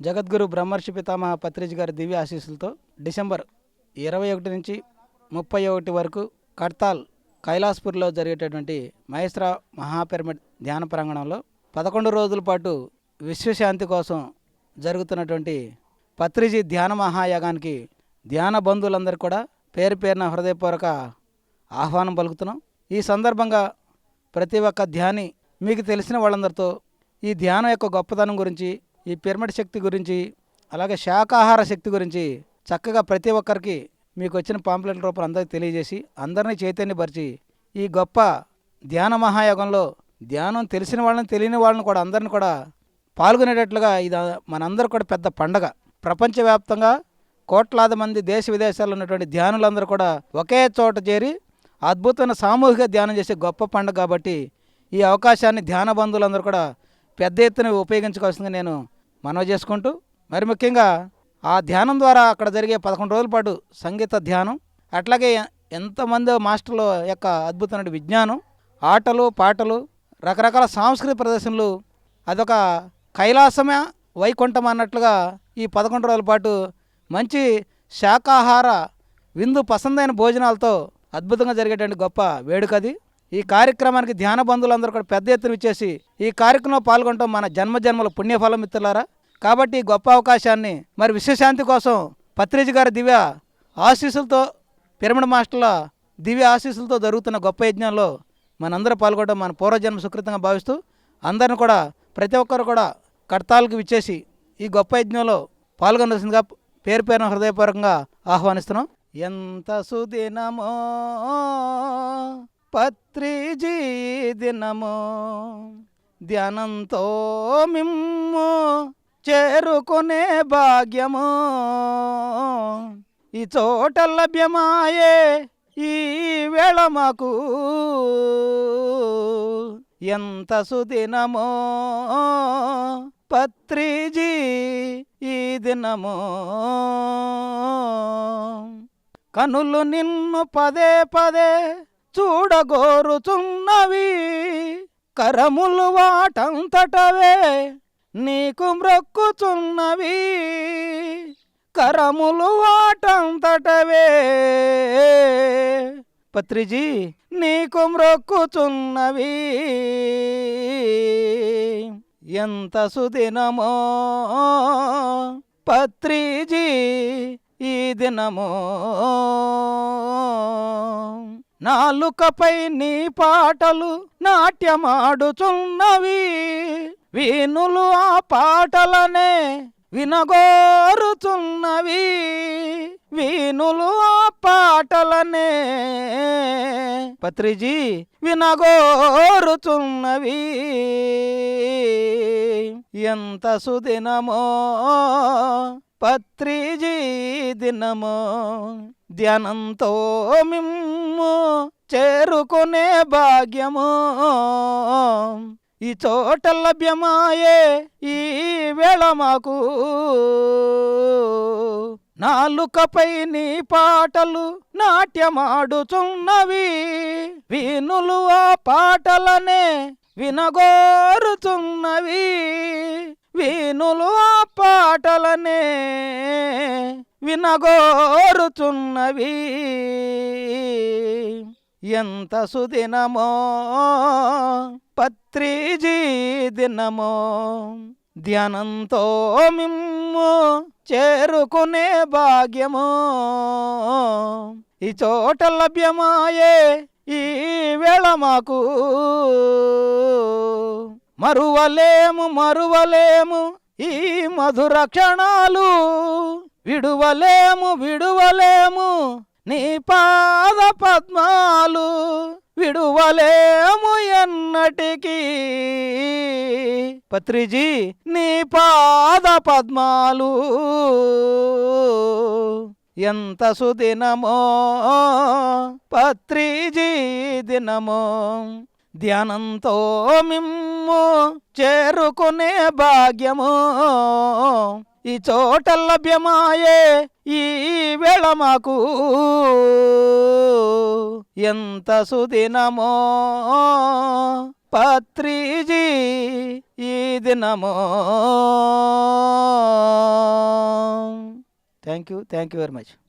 జగద్గురు బ్రహ్మర్షి పితామహ పత్రిజ్ గారి దివ్య ఆశీస్సులతో డిసెంబర్ ఇరవై ఒకటి నుంచి ముప్పై ఒకటి వరకు కడ్తాల్ కైలాస్పూర్లో జరిగేటటువంటి మహేశ్వర మహాపిరమిడ్ ధ్యాన ప్రాంగణంలో పదకొండు రోజుల పాటు విశ్వశాంతి కోసం జరుగుతున్నటువంటి పత్రిజీ ధ్యాన మహాయాగానికి ధ్యాన బంధువులందరూ కూడా పేరు పేరున హృదయపూర్వక ఆహ్వానం పలుకుతున్నాం. ఈ సందర్భంగా ప్రతి ఒక్క ధ్యాని మీకు తెలిసిన వాళ్ళందరితో ఈ ధ్యానం యొక్క గొప్పతనం గురించి ఈ పిరమిడ్ శక్తి గురించి అలాగే శాకాహార శక్తి గురించి చక్కగా ప్రతి ఒక్కరికి మీకు వచ్చిన పాంప్లెట్ రూపంలో అందరికీ తెలియజేసి అందరినీ చైతన్యపరిచి ఈ గొప్ప ధ్యాన మహాయోగంలో ధ్యానం తెలిసిన వాళ్ళని తెలియని వాళ్ళని కూడా అందరిని కూడా పాల్గొనేటట్లుగా ఇది మనందరూ కూడా పెద్ద పండగ. ప్రపంచవ్యాప్తంగా కోట్లాది మంది దేశ విదేశాల్లో ఉన్నటువంటి ధ్యానులందరూ కూడా ఒకే చోట చేరి అద్భుతమైన సామూహిక ధ్యానం చేసే గొప్ప పండుగ కాబట్టి ఈ అవకాశాన్ని ధ్యాన బంధువులందరూ కూడా పెద్ద ఎత్తున ఉపయోగించుకోవాల్సిందిగా నేను మనవి చేసుకుంటూ మరి ముఖ్యంగా ఆ ధ్యానం ద్వారా అక్కడ జరిగే పదకొండు రోజుల పాటు సంగీత ధ్యానం అట్లాగే ఎంతమంది మాస్టర్ల యొక్క అద్భుతమైన విజ్ఞానం ఆటలు పాటలు రకరకాల సాంస్కృతిక ప్రదర్శనలు అదొక కైలాసమే వైకుంఠం అన్నట్లుగా ఈ పదకొండు రోజుల పాటు మంచి శాకాహార విందు పసందైన భోజనాలతో అద్భుతంగా జరిగేటువంటి గొప్ప వేడుక అది. ఈ కార్యక్రమానికి ధ్యాన బంధువులందరూ కూడా పెద్ద ఎత్తున ఇచ్చేసి ఈ కార్యక్రమంలో పాల్గొనడం మన జన్మ జన్మల పుణ్యఫలం మిత్రులారా. కాబట్టి ఈ గొప్ప అవకాశాన్ని మరి విశ్వశాంతి కోసం పత్రిజ గారి దివ్య ఆశీస్సులతో పిరమిడ్ మాస్టర్ల దివ్య ఆశీస్సులతో జరుగుతున్న గొప్ప యజ్ఞంలో మనందరూ పాల్గొనడం మన పూర్వజన్మ సుకృతంగా భావిస్తూ అందరిని కూడా ప్రతి ఒక్కరు కూడా కడతాలకు విచ్చేసి ఈ గొప్ప యజ్ఞంలో పాల్గొనవలసిందిగా పేరు పేరున హృదయపూర్వకంగా ఆహ్వానిస్తున్నాం. ఎంత సుదినమో పత్రిజీ దినమో ధ్యానంతో మిమ్ము చేరుకునే భాగ్యము. ఈ చోట లభ్యమాయే ఈ వేళ మాకు. ఎంత సుదినమో పత్రిజీ ఈ దినమో. కనులు నిన్ను పదే పదే చూడగోరుచున్నవి కరములు వాటంతటవే నీకు మ్రొక్కుచున్నవి కరములు వాటంతటవే పత్రిజీ నీకు మ్రొక్కుచున్నవి ఎంత సుదినమో పత్రిజీ ఈ దినమో నాలుకపై నీ పాటలు నాట్యమాడుచున్నవి. వీణులు ఆ పాటలనే వినగోరుచున్నవి. వీణులు ఆ పాటలనే పత్రిజీ వినగోరుచున్నవి. ఎంత సుదినమో పత్రిజీ దినమో ధ్యానంతో మిమ్ము చేరుకునే భాగ్యము. ఈ చోట లభ్యమాయే ఈ వేళ మాకు. నాలుకపై నీ పాటలు నాట్యమాడుచున్నవి. వీణులు ఆ పాటలనే వినగోరుచున్నవి. వీణులు ఆ పాటలనే వినగోరుచున్నవి ఎంత సుదినమో పత్రిజీ దినమో ధ్యానంతో మిమ్ము చేరుకునే భాగ్యము. ఈ చోట లభ్యమాయే ఈ వేళ మాకు. మరువలేము మరువలేము ఈ మధుర క్షణాలు. విడువలేము విడువలేము. నీ పాద పద్మాలు విడువలేము ఎన్నటికీ. పత్రిజీ నీ పాద పద్మాలు ఎంత సుదినమో. పత్రిజీ దినమో ధ్యానంతో మిమ్ము చేరుకునే భాగ్యము. ఈ చోట లభ్యమాయే ఈ వేళ మాకు. ఎంత సుదినమో పత్రిజీ ఈ దినమో. Thank you thank you very much.